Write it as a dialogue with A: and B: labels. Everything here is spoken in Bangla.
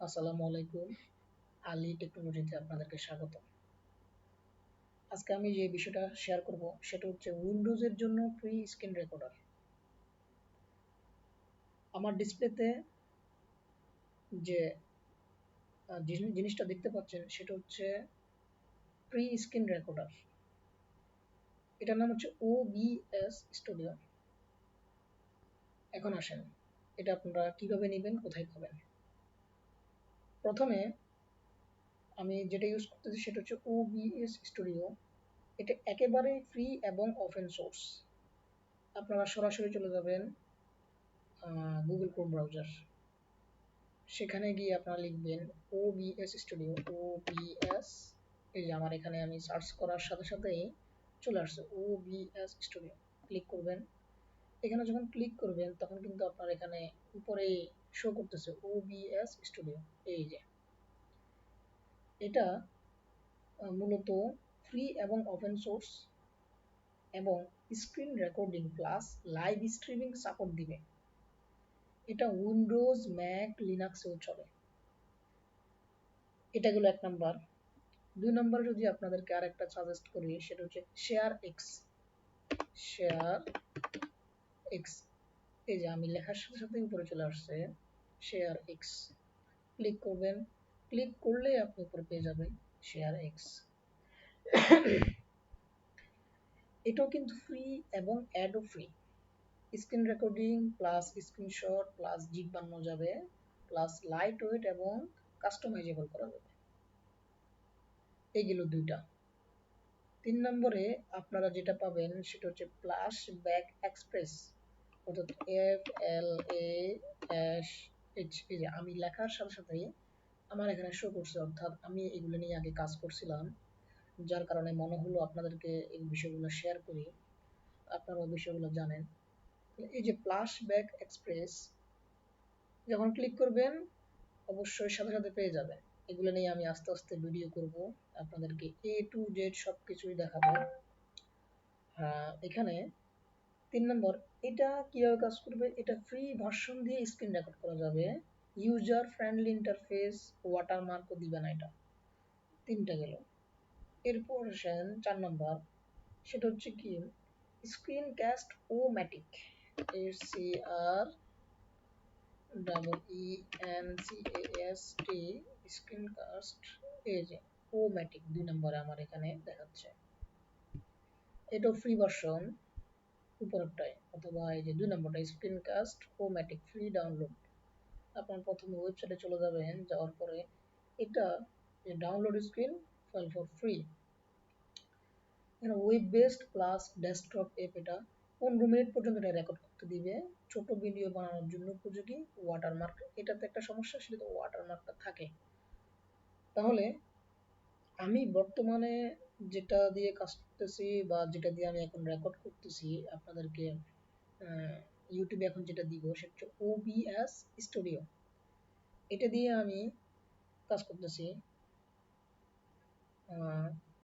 A: আসসালামু আলাইকুম। আলী টেকনোলজিতে আপনাদেরকে স্বাগত আজকে আমি যে বিষয়টা শেয়ার করব, সেটা হচ্ছে উইন্ডোজের জন্য ফ্রি স্ক্রিন রেকর্ডার আমার ডিসপ্লেতে যে জিনিসটা দেখতে পাচ্ছেন, সেটা হচ্ছে ফ্রি স্ক্রিন রেকর্ডার এটার নাম হচ্ছে ওবিএস স্টুডিও এখন আসেন, এটা আপনারা কীভাবে নেবেন, কোথায় পাবেন? প্রথমে আমি যেটা ইউজ করতেছি সেটা হচ্ছে ওবিএস স্টুডিও এটা একেবারে ফ্রি এবং ওপেন সোর্স আপনারা সরাসরি চলে যাবেন গুগল ক্রোম ব্রাউজার সেখানে গিয়ে আপনারা লিখবেন ওবিএস স্টুডিও ওবিএস এই যে আমার এখানে আমি সার্চ করার সাথে সাথেই চলে আসছে ওবিএস স্টুডিও ক্লিক করবেন। এখানে যখন ক্লিক করবেন, তখন কিন্তু আপনার এখানে উপরে শো করতেছে ওবিএস স্টুডিও এই যে। এটা মূলত ফ্রি এবং ওপেন সোর্স এবং screen recording plus live streaming support দিবে। এটা উইন্ডোজ ম্যাক লিনাক্সেও চলে। এটা গেল এক নাম্বার। দুই নম্বরে যদি আপনাদেরকে আর একটা সাজেস্ট করি, সেটা হচ্ছে শেয়ার এক্স শেয়ার এক্স এই যে আমি লেখার সাথে সাথে উপরে চলে আসছে। শেয়ার এক্স ক্লিক করবেন। ক্লিক করলে আপনি উপরে পেয়ে যাবেন শেয়ার এক্স এটাও কিন্তু ফ্রি এবং অ্যাডও free screen recording plus screenshot plus GIF বানানো যাবে প্লাস লাইট ওয়েট এবং কাস্টমাইজেবল করা যাবে। এইগুলো দুইটা। তিন নম্বরে আপনারা যেটা পাবেন সেটা হচ্ছে প্লাস ব্যাক এক্সপ্রেস অর্থাৎ এফ এল এ এস এই যে আমি লেখার সাথে সাথে আমার এখানে শো করছে, অর্থাৎ আমি এগুলো নিয়ে আগে কাজ করছিলাম, যার কারণে মনে হলো আপনাদেরকে এই বিষয়গুলো শেয়ার করি। আপনারা বিষয়গুলো জানেন। এই যে প্লাস ব্যাক এক্সপ্রেস যখন ক্লিক করবেন, অবশ্যই সাথে সাথে পেয়ে যাবেন। এগুলো নিয়ে আমি আস্তে আস্তে ভিডিও করব, আপনাদেরকে এ টু জেড সব কিছুই দেখাবো এখানে তিন নম্বর, এটা কীভাবে কাজ করবে? এটা ফ্রি ভার্সন দিয়ে স্ক্রিন রেকর্ড করা যাবে। ইউজার ফ্রেন্ডলি ইন্টারফেস ওয়াটারমার্কও দিবে না এটা। তিনটা গেল। এরপর আসেন চার নম্বর। সেটা হচ্ছে কি? Screen cast O matic S C R double E N C S T screen cast এই যে ও ম্যাটিক দুই নম্বরে আমার এখানে দেখাচ্ছে। এটাও ফ্রি ভার্সন উপরেরটায় অথবা এই যে দুই নম্বরটা screen cast O matic free download আপনার প্রথমে ওয়েবসাইটে চলে যাবেন, যাওয়ার পরে এটা download screen file for free web based plus desktop app এটা পনেরো মিনিট পর্যন্ত এটা রেকর্ড করতে দিবে। ছোট ভিডিও বানানোর জন্য উপযোগী ওয়াটারমার্ক এটাতে একটা সমস্যা, সেটা তো ওয়াটারমার্কটা থাকে। তাহলে আমি বর্তমানে যেটা দিয়ে কাজ করতেছি বা যেটা দিয়ে আমি এখন রেকর্ড করতেছি আপনাদেরকে ইউটিউবে এখন যেটা দিব সেটা হচ্ছে ওবিএস স্টুডিও এটা দিয়ে আমি কাজ করতেছি।